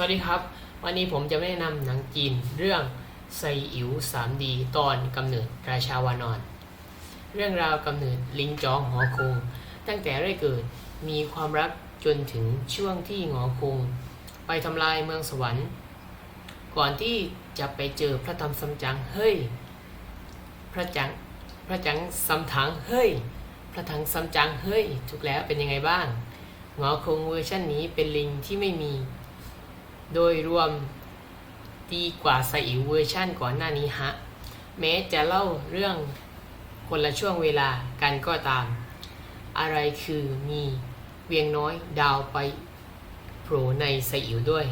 สวัสดีครับ วันนี้ผมจะแนะนำหนังจีนเรื่องไซอิ๋ว 3D ตอนกำเนิดราชาวานอน เรื่องราวกำเนิดลิงจองหอคง ตั้งแต่แรกเกิดมีความรักจนถึงช่วงที่หงอคง ไปทำลายเมืองสวรรค์ ก่อนที่จะไปเจอพระธรรมซัมจังเฮ้ย พระจังพระจังซัมถังเฮ้ย พระถังซัมจังเฮ้ยถูกแล้วเป็นยังไงบ้างหงอคงเวอร์ชันนี้เป็นลิงที่ไม่มี โดยรวมดีกว่าไซอิ๋วเวอร์ชั่นก่อนหน้านี้ฮะ แม้จะเล่าเรื่องคนละช่วงเวลากันก็ตาม อะไรคือมีเวียงน้อยดาวไปโผล่ในไซอิ๋วด้วย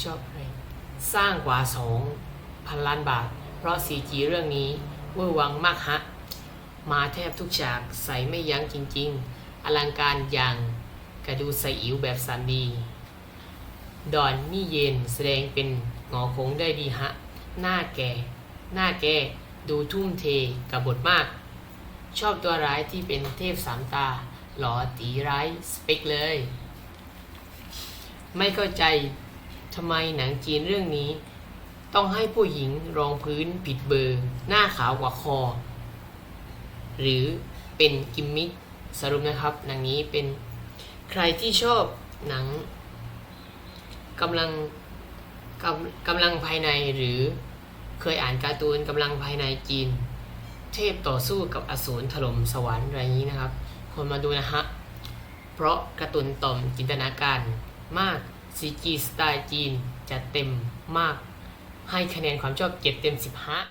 ชอบอะไรสร้างกว่าสองพันล้านบาท เพราะ CG เรื่องนี้เวอร์วังมากฮะ มาแทบทุกฉากใส่ไม่ยั้งจริง ๆ อลังการอย่าง กระดูไซอิ๋วแบบสันดี ดอนนี่เย็นแสดงเป็นหงอคงได้ดีฮะ หน้าแก่ หน้าแก่ดูทุ่มเทกับบทมาก ชอบตัวร้ายที่เป็นเทพสามตา หลอตีร้ายสเปกเลย ไม่เข้าใจทำไมหนังจีนเรื่องนี้ ต้องให้ผู้หญิงรองพื้นผิดเบอร์ หน้าขาวกว่าคอ หรือเป็นกิมมิคสรุปนะครับหนังนี้เป็น ใครที่ชอบหนังกำลังกำกำลังภายในหรือเคยอ่านการ์ตูนกำลังภายในจีน เทพต่อสู้กับอสูรถล่มสวรรค์อะไรนี้นะครับ คนมาดูนะฮะ เพราะกระตุนต่อมจินตนาการมากซีจีสไตล์จีนจะเต็มมากให้คะแนนความชอบ7เต็ม15